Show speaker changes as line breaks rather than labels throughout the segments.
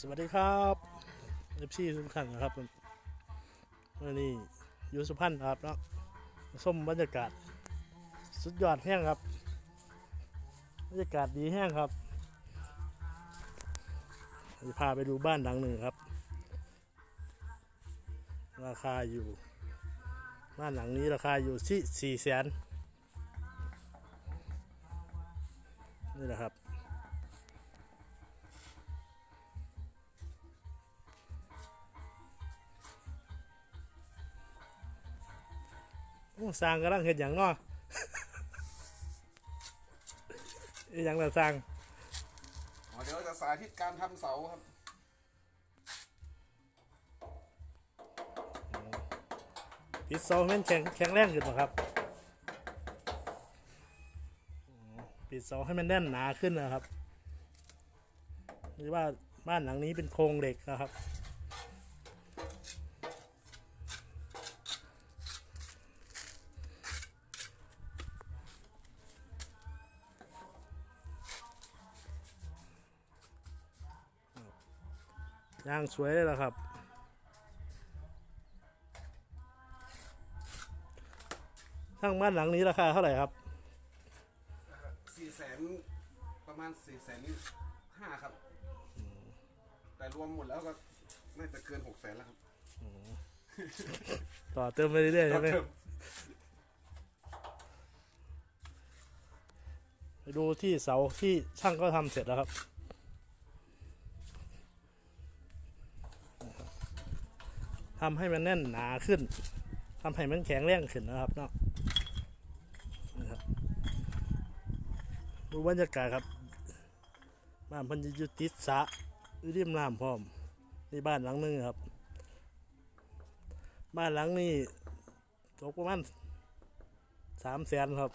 สวัสดีครับเอฟซีทุกท่านนะครับวันนี้อยูสุพรรณครับเนาะส้มบรรยากาศ สุดยอดแห้งครับ บรรยากาศดีแห้งครับจะพาไปดูบ้านหลังหนึ่งครับ ราคาอยู่ บ้านหลังนี้ราคาอยู่ที่สี่แสนนี่แหละครับ สร้างกำลังเห็นอย่างเนาะอหย่างละสร้าง
อ๋อเดี๋ยวจะสาธิตการทำเสาครับ
ปิดเสาให้มันแข็งแข็งแรงขึ้นป่ะครับอ๋อปิดเสาให้มันแน่นหนาขึ้นนะครับหรือว่าบ้านหลังนี้เป็นโครงเหล็กนะครับ ย่างสวยเลยละครับ ทั้งบ้านหลังนี้ราคาเท่าไหร่ครับ
สี่แสนประมาณสี่แสนห้าครับ แต่รวมหมดแล้วก็น่าจะเกินหกแสนแล้วครับ
ต่อเติมไปเรื่อยๆใช่ไหม
เพิ่ม
ไปดูที่เสาที่ช่างก็ทำเสร็จแล้วครับ ทำให้มันแน่นหนาขึ้นทำให้มันแข็งแรงขึ้นนะครับเนาะนะครับดูบรรยากาศครับบ้านพันยู่ติสระอยู่ริมน้ำพร้อมนี่บ้านหลังหนึงครับ บ้านหลังนี้ตกประมาณสามแสนครับ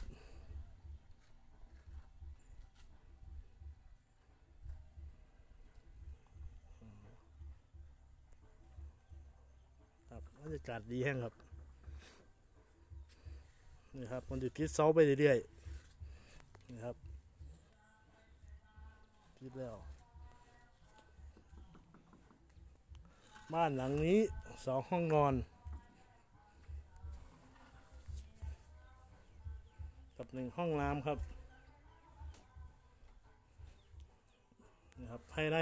ครับบรรยากาศดีแห้งครับนี่ครับมันจะคิดเสาไปเรื่อยๆนี่ครับคิดแล้วบ้านหลังนี้สองห้องนอนกับหนึ่งห้องน้ำครับนี่ครับภายใน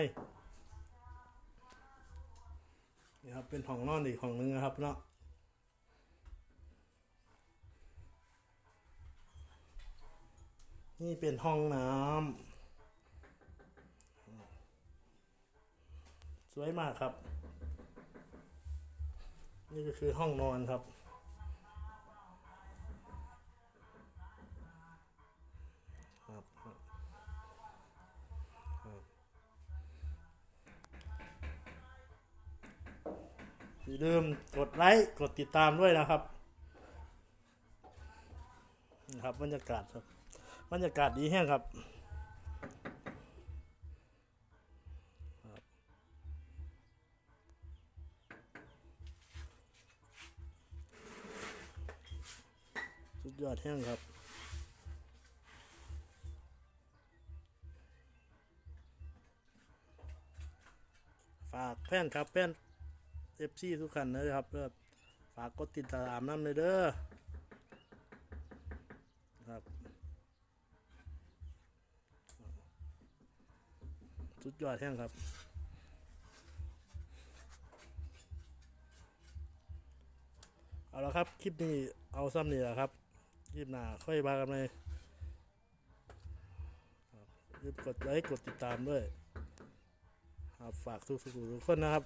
นี่ครับเป็นห้องนอนอีกห้องหนึงนะครับเนาะนี่เป็นห้องน้ำสวยมากครับ นี่ก็คือห้องนอนครับ อย่าลืมกดไลค์กดติดตามด้วยนะครับนะครับบรรยากาศครับบรรยากาศดีแห้งครับครับสุดยอดแห้งครับฝากแฟนครับแฟน เอฟซีทุกคันนะครับเพื่อฝากกดติดตามน้ำเลยเด้อครับสุดยอดแห้งครับเอาละครับ คลิปนี้เอาซ้ำนี่แหละครับคลิปหน้าค่อยมากันเลยครับอย่าลืมกดไลค์กดติดตามด้วยครับฝากทุกๆทุกคนนะครับ